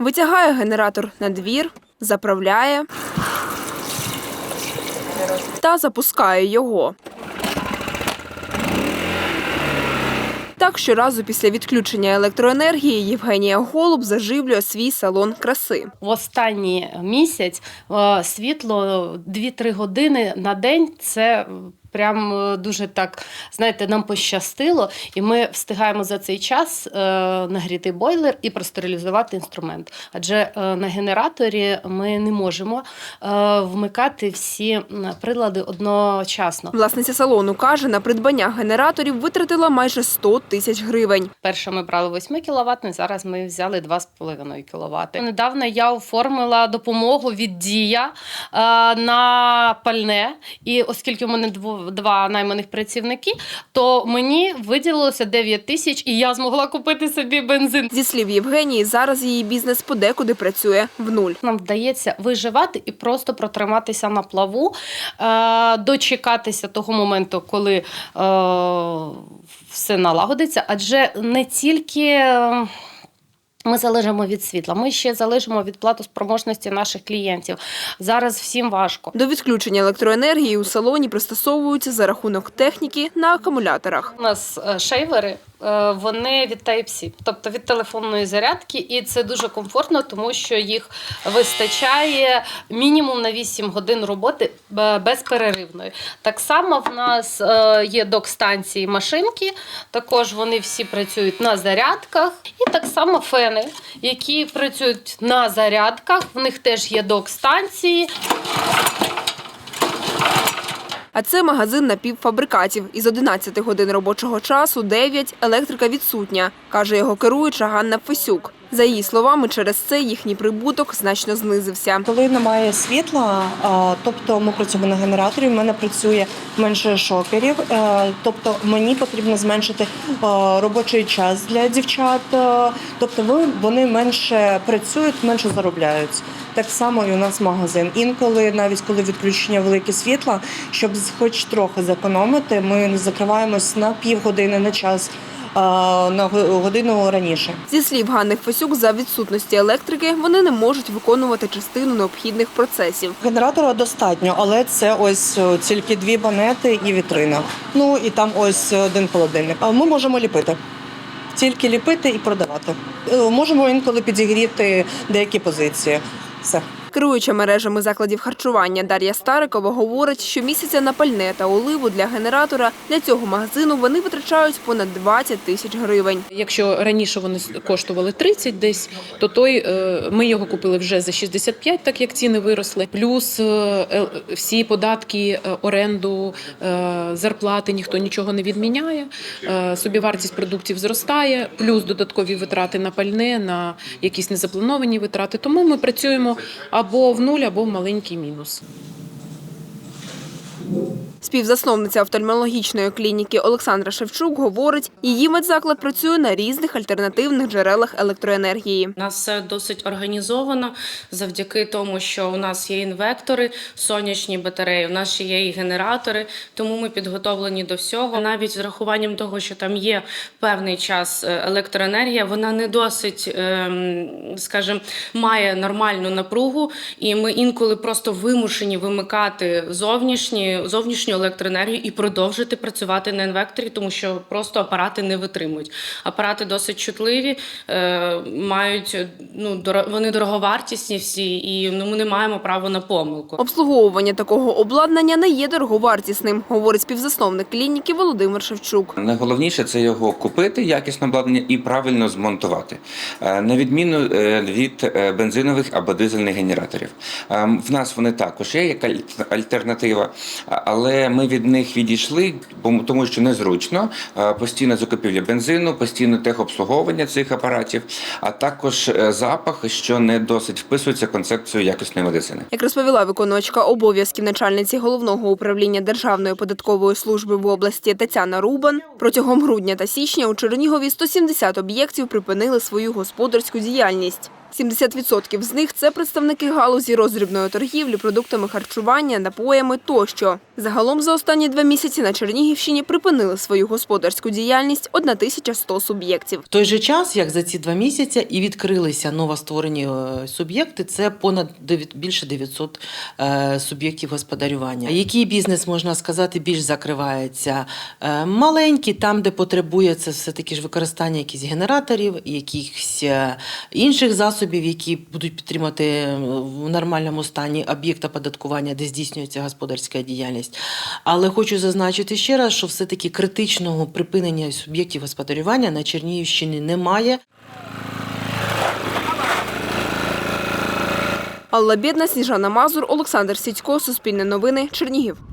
Витягає генератор на двір, заправляє та запускає його. Так щоразу після відключення електроенергії Євгенія Голуб заживлює свій салон краси. В останній місяць е, світло 2-3 години на день це. Прям е, дуже так, знаєте, нам пощастило, і ми встигаємо за цей час е, нагріти бойлер і простерилізувати інструмент. Адже е, на генераторі ми не можемо е, вмикати всі прилади одночасно. Власниця салону каже, на придбання генераторів витратила майже 100 тисяч гривень. Перше ми брали 8 кВт, зараз ми взяли 2,5 кВт. Недавно я оформила допомогу від Дія е, на пальне. І оскільки в мене дво- два найманих працівники, то мені виділилося 9 тисяч, і я змогла купити собі бензин. Зі слів Євгенії, зараз її бізнес подекуди працює в нуль. Нам вдається виживати і просто протриматися на плаву, е, дочекатися того моменту, коли е, все налагодиться. Адже не тільки. Ми залежимо від світла, ми ще залежимо від платоспроможності наших клієнтів. Зараз всім важко. До відключення електроенергії у салоні пристосовуються за рахунок техніки на акумуляторах. У нас е, шейвери, вони від Type-C, тобто від телефонної зарядки, і це дуже комфортно, тому що їх вистачає мінімум на 8 годин роботи е, безперервної. Так само в нас е, є док-станції машинки, також вони всі працюють на зарядках, і так само фени, які працюють на зарядках. В них теж є док-станції. А це магазин напівфабрикатів. Із 11 годин робочого часу 9 електрика відсутня, каже його керуюча Ганна Фесюк. За її словами, через це їхній прибуток значно знизився. Коли немає світла, тобто ми працюємо на генераторі, в мене працює менше шоперів, е, тобто мені потрібно зменшити е, робочий час для дівчат. е, Тобто вони менше працюють, менше заробляють. Так само і у нас магазин. Інколи, навіть коли відключення велике світла, щоб хоч трохи зекономити, ми закриваємось на півгодини на час, е, на годину раніше. Зі слів Ганни Фесюк, за відсутності електрики вони не можуть виконувати частину необхідних процесів. Генератора достатньо, але це ось е, тільки дві банети і вітрина. Ну і там ось один холодильник. А ми можемо ліпити. Тільки ліпити і продавати. Е, Можемо інколи підігріти деякі позиції. Все. Керуюча мережами закладів харчування Дар'я Старикова говорить, що місяця на пальне та оливу для генератора для цього магазину вони витрачають понад 20 тисяч гривень. Якщо раніше вони коштували 30 десь, то той е, ми його купили вже за 65, так як ціни виросли. Плюс е, е, всі податки, оренду, зарплати ніхто нічого не відміняє. Собівартість продуктів зростає, плюс додаткові витрати на пальне, на якісь незаплановані витрати. Тому ми працюємо або в нуль, або в маленький мінус. Співзасновниця офтальмологічної клініки Олександра Шевчук говорить, її медзаклад працює на різних альтернативних джерелах електроенергії. У нас все досить організовано завдяки тому, що у нас є інвектори, сонячні батареї, у нас ще є і генератори, тому ми підготовлені до всього. Навіть з рахуванням того, що там є певний час е, електроенергія, вона не досить, ем, скажімо, має нормальну напругу, і ми інколи просто вимушені вимикати зовнішні, зовнішню електроенергію і продовжити працювати на інвекторі, тому що просто апарати не витримують. Апарати досить чутливі, е, мають ну вони дороговартісні всі, і ну ми не маємо права на помилку. Обслуговування такого обладнання не є дороговартісним, говорить співзасновник клініки Володимир Шевчук. Найголовніше це його купити, якісне обладнання і правильно змонтувати, Е, на відміну е, від бензинових або дизельних генераторів. Е, В нас вони також є як альтернатива, а- ми від них відійшли, тому що незручно е, постійна закупівля бензину, постійне техобслуговування цих апаратів, а також е, запах, що не досить вписується в концепцію якісної медицини. Як розповіла виконувачка обов'язків начальниці головного управління Державної податкової служби в області Тетяна Рубан, протягом грудня та січня у Чернігові 170 об'єктів припинили свою господарську діяльність. 70% з них це представники галузі роздрібної торгівлі, продуктами харчування, напоями тощо. Загалом за останні два місяці на Чернігівщині припинили свою господарську діяльність 1100 суб'єктів. В той же час, як за ці два місяці, і відкрилися новостворені е, суб'єкти, це понад більше 900 е, суб'єктів господарювання. Який бізнес, можна сказати, більш закривається? Е, Маленький, там, де потребує це все-таки ж використання якихось генераторів, якихось інших засобів, які будуть підтримати е, в нормальному стані об'єкт оподаткування, де здійснюється господарська діяльність. Але хочу зазначити ще раз, що все-таки критичного припинення суб'єктів господарювання на Чернігівщині немає. Алла Бєдна, Сніжана Мазур, Олександр Сідько, Суспільне новини, Чернігів.